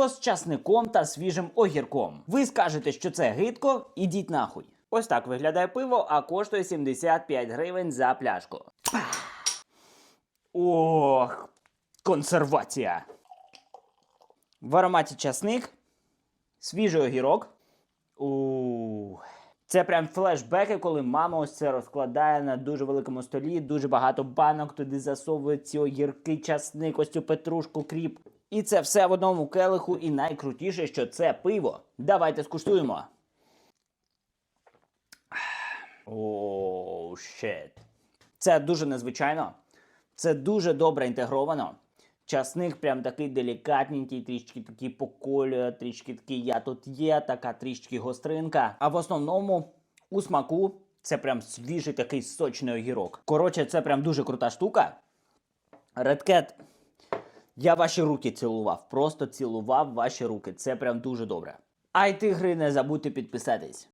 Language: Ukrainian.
Пиво з часником та свіжим огірком. Ви скажете, що це гидко, ідіть нахуй. Ось так виглядає пиво, а коштує 75 гривень за пляшку. Ох, консервація. В ароматі часник, свіжий огірок. У це прям флешбеки, коли мама ось це розкладає на дуже великому столі, дуже багато банок туди засовують ці огірки, часник, ось цю петрушку, кріп. І це все в одному келиху, і найкрутіше, що це пиво. Давайте скуштуємо. Оу, щет. Це дуже незвичайно. Це дуже добре інтегровано. Часник прям такий делікатненький, трішки такий поколює, трішки такий я тут є, така трішки гостринка. А в основному у смаку це прям свіжий такий сочний огірок. Коротше, це прям дуже крута штука. Редкет, я ваші руки цілував, просто цілував ваші руки. Це прям дуже добре. А й тигри, не забудьте підписатись.